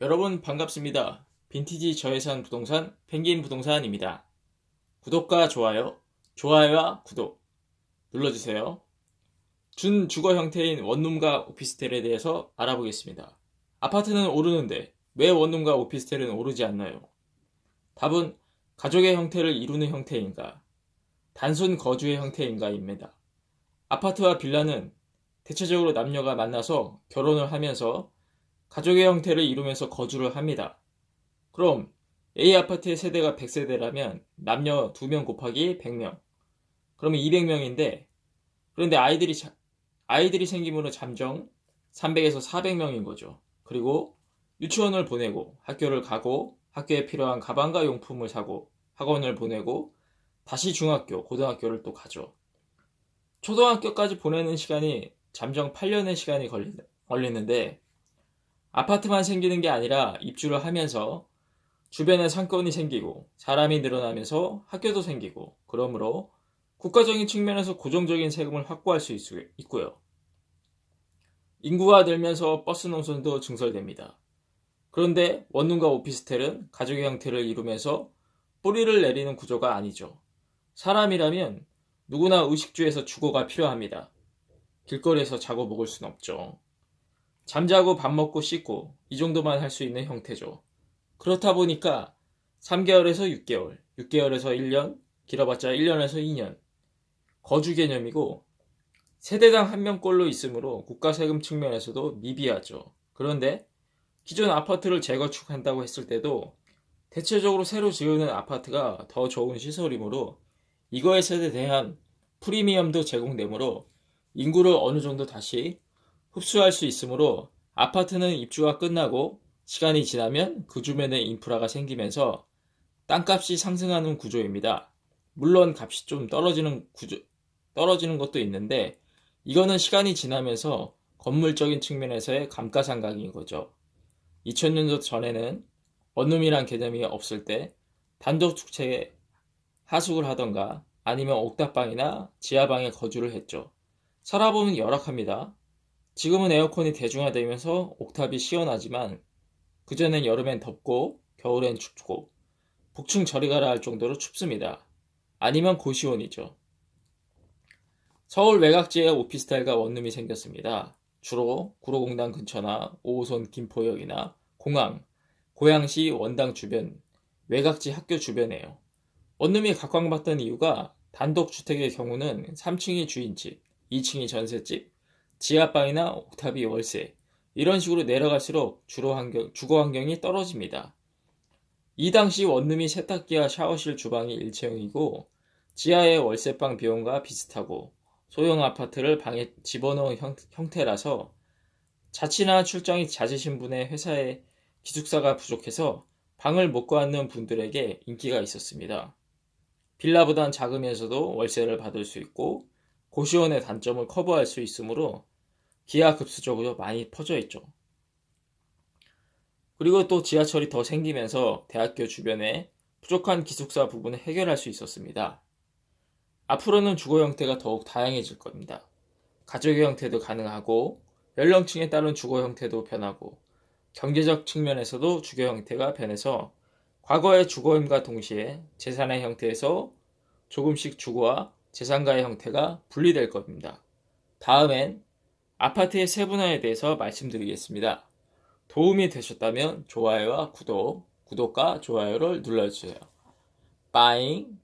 여러분 반갑습니다. 빈티지 저예산 부동산 펭귄 부동산입니다. 구독과 좋아요, 좋아요와 구독 눌러주세요. 준 주거 형태인 원룸과 오피스텔에 대해서 알아보겠습니다. 아파트는 오르는데 왜 원룸과 오피스텔은 오르지 않나요? 답은 가족의 형태를 이루는 형태인가, 단순 거주의 형태인가입니다. 아파트와 빌라는 대체적으로 남녀가 만나서 결혼을 하면서 가족의 형태를 이루면서 거주를 합니다. 그럼 A 아파트의 세대가 100세대라면 남녀 2명 곱하기 100명. 그러면 200명인데 그런데 아이들이 자- 아이들이 생김으로 잠정 300에서 400명인 거죠. 그리고 유치원을 보내고 학교를 가고 학교에 필요한 가방과 용품을 사고 학원을 보내고 다시 중학교, 고등학교를 또 가죠. 초등학교까지 보내는 시간이 잠정 8년의 시간이 걸리, 걸리는데 아파트만 생기는 게 아니라 입주를 하면서 주변에 상권이 생기고 사람이 늘어나면서 학교도 생기고 그러므로 국가적인 측면에서 고정적인 세금을 확보할 수 있- 있고요. 인구가 늘면서 버스 노선도 증설됩니다. 그런데 원룸과 오피스텔은 가족의 형태를 이루면서 뿌리를 내리는 구조가 아니죠. 사람이라면 누구나 의식주에서 주거가 필요합니다. 길거리에서 자고 먹을 순 없죠. 잠자고 밥 먹고 씻고 이 정도만 할 수 있는 형태죠. 그렇다 보니까 3개월에서 6개월, 6개월에서 1년, 길어봤자 1년에서 2년 거주 개념이고 세대당 한 명꼴로 있으므로 국가 세금 측면에서도 미비하죠. 그런데 기존 아파트를 재건축한다고 했을 때도 대체적으로 새로 지으는 아파트가 더 좋은 시설이므로 이거에 세대 대한 프리미엄도 제공되므로 인구를 어느 정도 다시 흡수할 수 있으므로 아파트는 입주가 끝나고 시간이 지나면 그 주변에 인프라가 생기면서 땅값이 상승하는 구조입니다. 물론 값이 좀 떨어지는 구조, 떨어지는 것도 있는데 이거는 시간이 지나면서 건물적인 측면에서의 감가상각인 거죠. 2000년도 전에는 원룸이란 개념이 없을 때 단독 주택에 하숙을 하던가 아니면 옥탑방이나 지하방에 거주를 했죠. 살아보면 열악합니다. 지금은 에어컨이 대중화되면서 옥탑이 시원하지만 그전엔 여름엔 덥고 겨울엔 춥고 복층 저리 가라 할 정도로 춥습니다. 아니면 고시원이죠. 서울 외곽지에 오피스텔과 원룸이 생겼습니다. 주로 구로공단 근처나 5호선 김포역이나 공항, 고양시 원당 주변, 외곽지 학교 주변에요. 원룸이 각광받던 이유가 단독주택의 경우는 3층이 주인집, 2층이 전셋집, 지하방이나 옥탑이 월세, 이런 식으로 내려갈수록 주로 환경, 주거 환경이 떨어집니다. 이 당시 원룸이 세탁기와 샤워실 주방이 일체형이고 지하의 월세방 비용과 비슷하고 소형 아파트를 방에 집어넣은 형, 형태라서 자취나 출장이 잦으신 분의 회사에 기숙사가 부족해서 방을 못 구하는 분들에게 인기가 있었습니다. 빌라보단 작으면서도 월세를 받을 수 있고 고시원의 단점을 커버할 수 있으므로 기하급수적으로 많이 퍼져 있죠. 그리고 또 지하철이 더 생기면서 대학교 주변에 부족한 기숙사 부분을 해결할 수 있었습니다. 앞으로는 주거 형태가 더욱 다양해질 겁니다. 가족의 형태도 가능하고 연령층에 따른 주거 형태도 변하고 경제적 측면에서도 주거 형태가 변해서 과거의 주거임과 동시에 재산의 형태에서 조금씩 주거와 재산가의 형태가 분리될 겁니다. 다음엔 아파트의 세분화에 대해서 말씀드리겠습니다. 도움이 되셨다면 좋아요와 구독, 구독과 좋아요를 눌러주세요. 빠잉!